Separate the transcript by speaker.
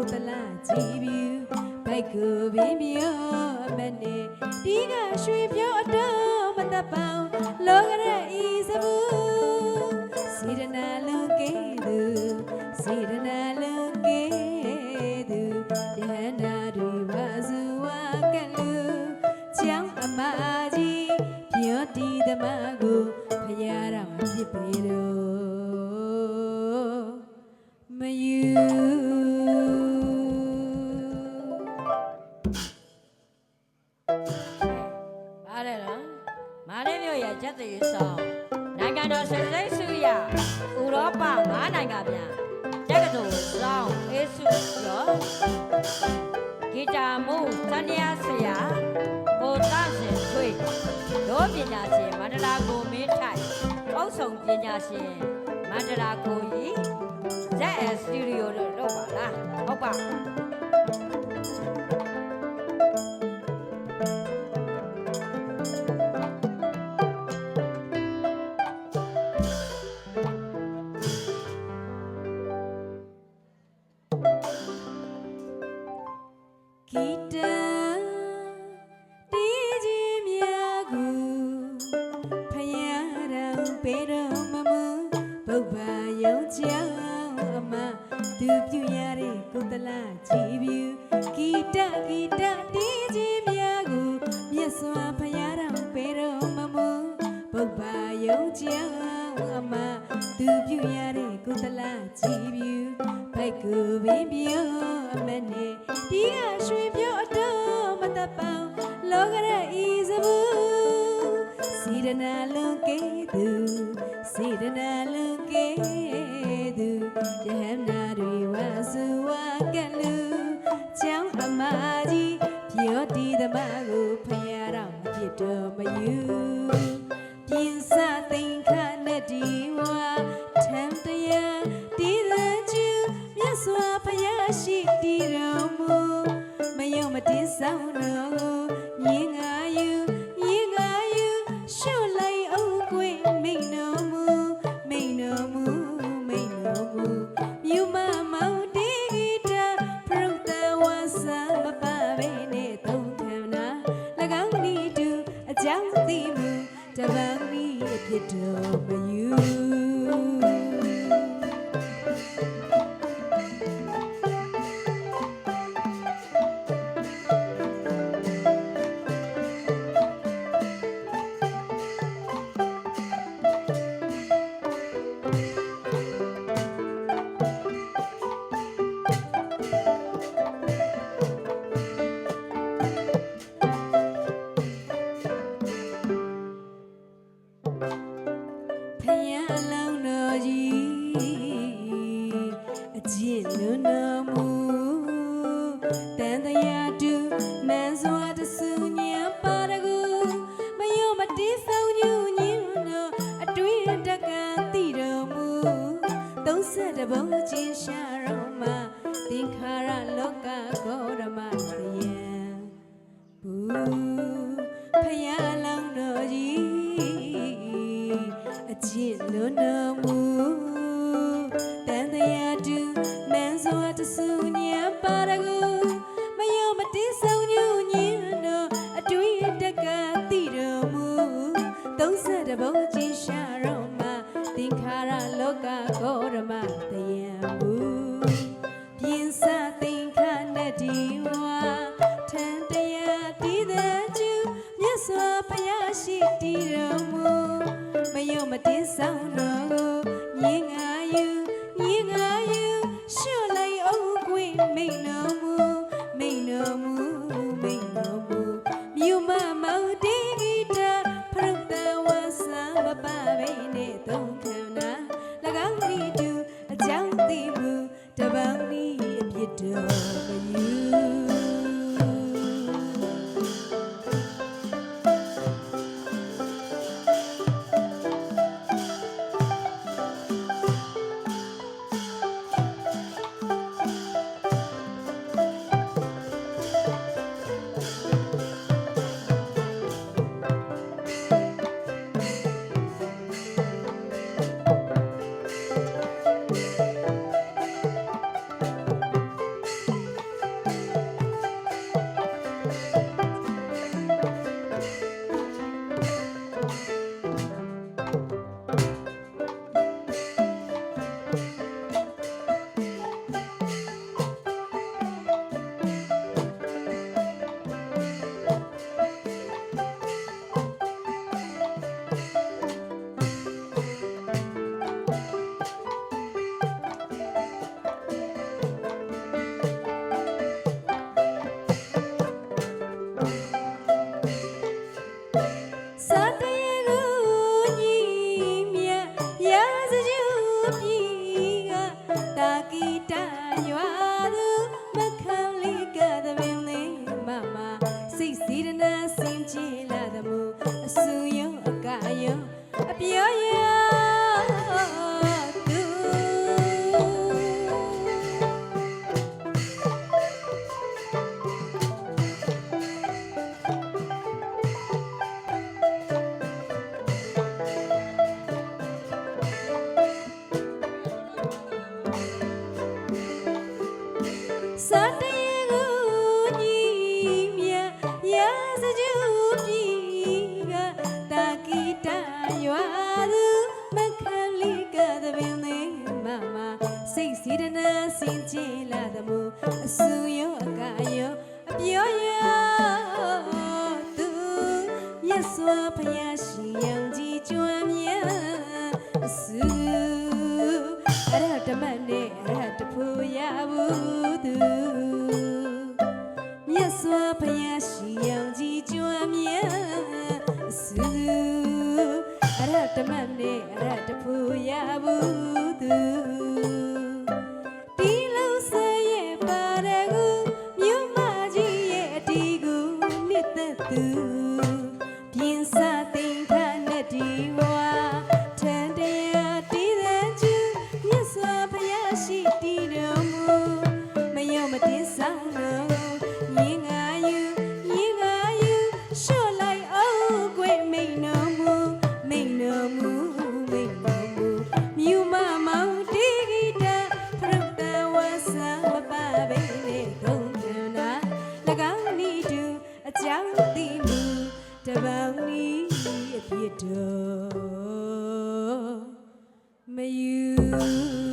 Speaker 1: ကုသလကြည်ပြူဘိုက်ကိုပင်ပြောအမနဲ့ဒီကရွှေပြောအတော့မတတ်ပေါင်းလောကရဲ့ဤစဘူးစေရနာလုံကဲသူစေရနာလုံကဲသူယဟန္တာတွေဝါစုဝါကလူကျောင်းအမကြီးပြောတီသမားကိုဖရာတော်ဖြစ်ပေတော့
Speaker 2: ဆောင်ပညာရှင်မန္တလာကိုကြီး ZS Studio လို့လုပ်ပါလားဟုတ်ပါ
Speaker 1: ဂီတတီး လကြည်ပြူဂီတဂီတတီးကြီးများကိုမြတ်စွာဘုရားတော်ပေတော်မမူဘုရားယုံကြောင်းအမသူပြုရတဲ့ကုသလကြည်ပြူဘိုက်ကိုပင်ပြောအမနဲ့ဒီကရွှေပြောအတော့မတတ်ပေါင်းလောကရဲ့ဤစဘူးစေရနာလုံကဲသူစေရနာလုံကဲသူယဟန္ပြင်စသိင်္ခနဲ့ဒီဝါထံတရားဒီလကျူမြတ်စွာဘုရားရှိတည်တော်မူမယုံမတင်ဆောင်တော်ကိုမြင်ငါ သင်္ခါရလောကဂေါရမတယံဘူးဖယားလောင်းတော်ကြီးအချစ်လွန်တော်မူ တ်စွာဘုရားရှိတည်တော်မူမယုံမတင်ဆောင်တော် ডাইয়া ဆူရောအကာရောအပြောရောသူမြတ်စွာဘုရားရှင်ယံကြည်ကျွမ်းမြတ်အဆူအရဟတမနဲ့အရဟတဖို့ရဘူးသူမြတ်စွာဘုရားရှိယံကြည်ကျွမ်းမြတ်အစူအရတမနဲ့အရတဖို့ရဘူးသူ နှ အဖြစ်တော်မယူ